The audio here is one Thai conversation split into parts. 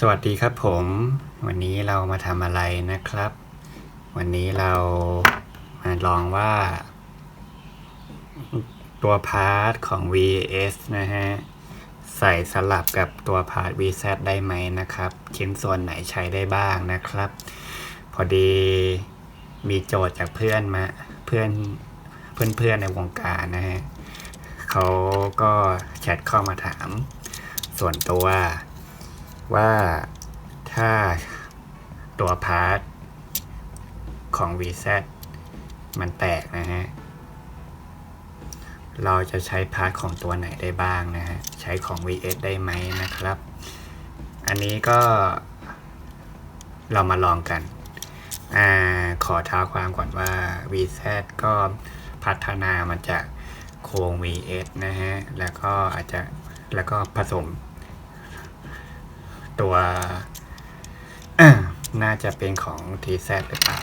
สวัสดีครับผม วันนี้เรามาทำอะไรนะครับ วันนี้เรามาลองว่า ตัวพาร์ทของ VS นะฮะ ใส่สลับกับตัวพาร์ท VZ ได้ไหมนะครับ ชิ้นส่วนไหนใช้ได้บ้างนะครับ พอดีมีโจทย์จากเพื่อนมาเพื่อนเพื่อนเพื่อนๆในวงการนะฮะเขาก็แชทเข้ามาถาม ส่วนตัว ว่าถ้าตัวพาร์ทของ VZ มันแตกนะฮะ เราจะใช้พาร์ทของตัวไหนได้บ้างนะฮะ ใช้ของ VS ได้ไหมนะครับ อันนี้ก็เรามาลองกันอขอท้าความก่อนว่า VZ ก็พัฒนามาจากโครง VS นะฮะ แล้วก็อาจจะแล้วก็ผสม ตัวน่าจะเป็นของ TZ หรือเปล่า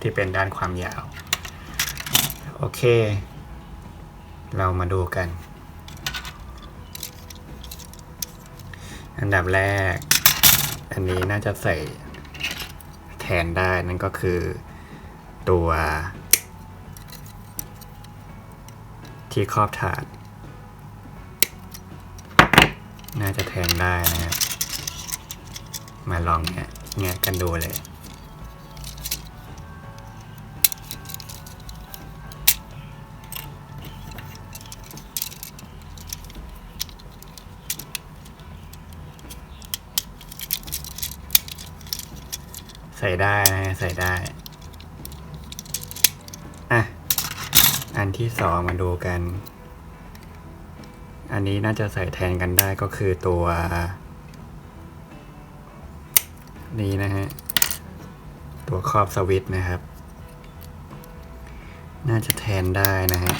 ที่เป็นด้านความยาว โอเค เรามาดูกัน อันดับแรก อันนี้น่าจะใส่แทนได้นั่นก็คือตัว ที่ครอบถาด น่าจะแทนได้นะครับมาลองแงะแงะกันดูเลย ใส่ได้นะใส่ได้ อะ อันที่สองมาดูกัน อันนี้น่าจะใส่แทนกันได้ก็คือตัว นี้นะฮะ ตัวครอบสวิตช์นะครับ น่าจะแทนได้นะฮะ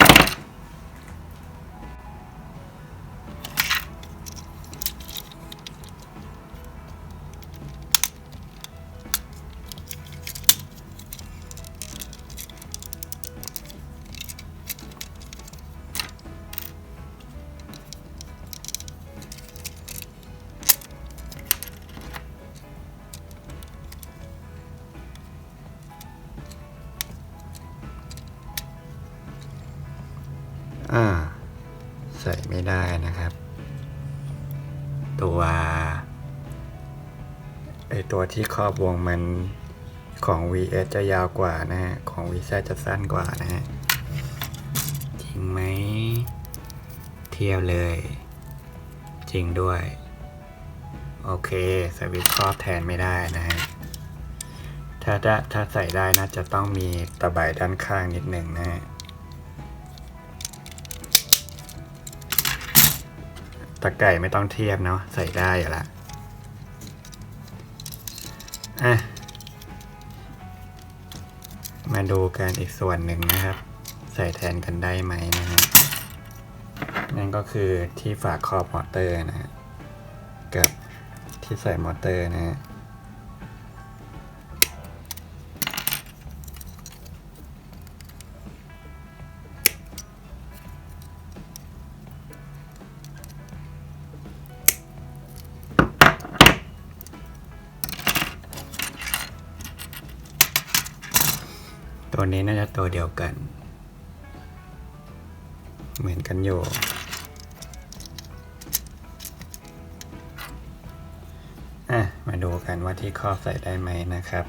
อ่า ใส่ไม่ได้นะครับ ตัวไอตัวที่ครอบวงมันของ VS จะยาวกว่านะฮะ ของ VZ จะสั้นกว่านะฮะ จริงไหม เทียบเลย จริงด้วย โอเค สวิตครอบแทนไม่ได้นะฮะ ถ้าถ้าถ้าใส่ได้น่าจะต้องมีตะไบด้านข้างนิดหนึ่งนะฮะ ตะไก่ไม่ต้องเทียบเนาะใส่ได้อยู่ละอะมาดูกันอีกส่วนหนึ่งนะครับ ใส่แทนกันได้ไหมนะฮะนั่นก็คือที่ฝาครอบมอเตอร์นะฮะกับที่ใส่มอเตอร์นะฮะ ตัวนี้น่าจะตัวเดียวกัน เหมือนกันอยู่ อะ มาดูกันว่าที่ครอบใส่ได้ไหมนะครับ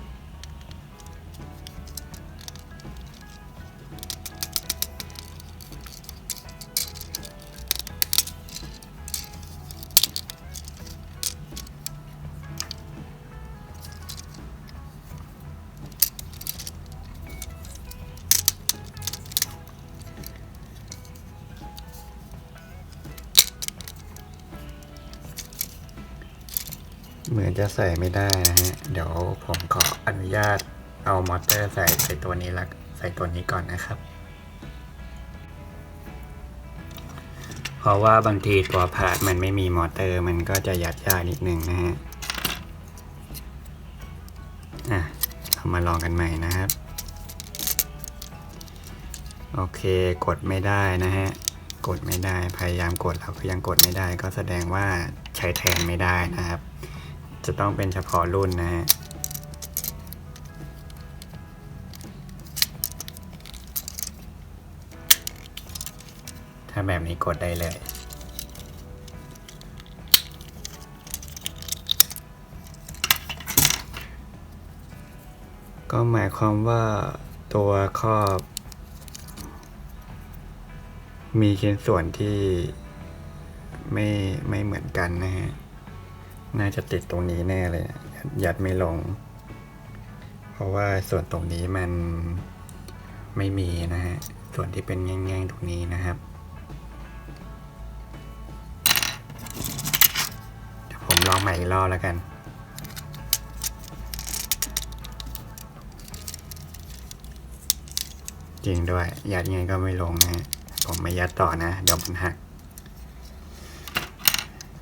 เหมือนจะใส่ไม่ได้นะฮะ เดี๋ยวผมขออนุญาตเอามอเตอร์ใส่ใส่ตัวนี้ละใส่ตัวนี้ก่อนนะครับ เพราะว่าบางทีตัวพาร์ทมันไม่มีมอเตอร์มันก็จะยัดยากนิดนึงนะฮะ อะเอามาลองกันใหม่นะครับ โอเคกดไม่ได้นะฮะ กดไม่ได้พยายามกดแล้วก็ยังกดไม่ได้ ก็แสดงว่าใช้แทนไม่ได้นะครับ จะต้องเป็นเฉพาะรุ่นนะฮะถ้าแบบนี้กดได้เลยก็หมายความว่าตัวครอบ มีชิ้นส่วนที่ไม่ไม่เหมือนกันนะฮะ น่าจะติดตรงนี้แน่เลย ยัดไม่ลง เพราะว่าส่วนตรงนี้มันไม่มีนะฮะ ส่วนที่เป็นแง่งๆตรงนี้นะครับเดี๋ยวผมลองใหม่อีกรอบแล้วกันจริงด้วย ยัดยังไงก็ไม่ลงนะฮะผมไม่ยัดต่อนะ เดี๋ยวมันหัก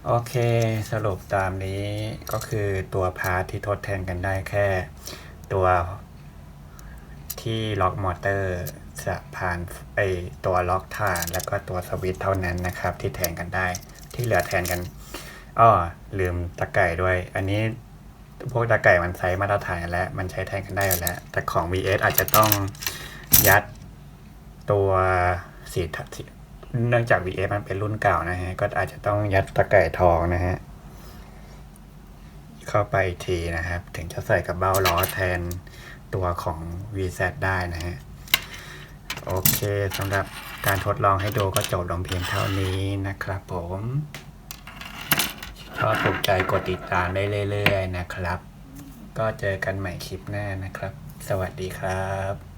โอเค สรุปตามนี้ก็คือตัวพาร์ทที่ทดแทนกันได้แค่ ตัวที่ล็อกมอเตอร์สะพานไอตัวล็อกฐาน แล้วก็ตัวสวิตช์เท่านั้นนะครับ ที่แทนกันได้ ที่เหลือแทนกันอ้อลืมตะไก่ด้วย อันนี้พวกตะไก่มันไซส์มาตรฐานแล้ว มันใช้แทนกันได้อยู่แล้ว แต่ของ VS อาจจะต้องยัดตัวสีทัสี เนื่องจาก VS มันเป็นรุ่นเก่านะฮะ ก็อาจจะต้องยัดตะไก่ทองนะฮะ เข้าไปทีนะครับ ถึงจะใส่กับเบ้าล้อแทนตัวของ VZ ได้นะฮะ โอเคสำหรับการทดลองให้ดูก็จบลงเพียงเท่านี้นะครับผมชอบถูกใจกดติดตามได้เรื่อยๆนะครับ ก็เจอกันใหม่คลิปหน้านะครับ สวัสดีครับ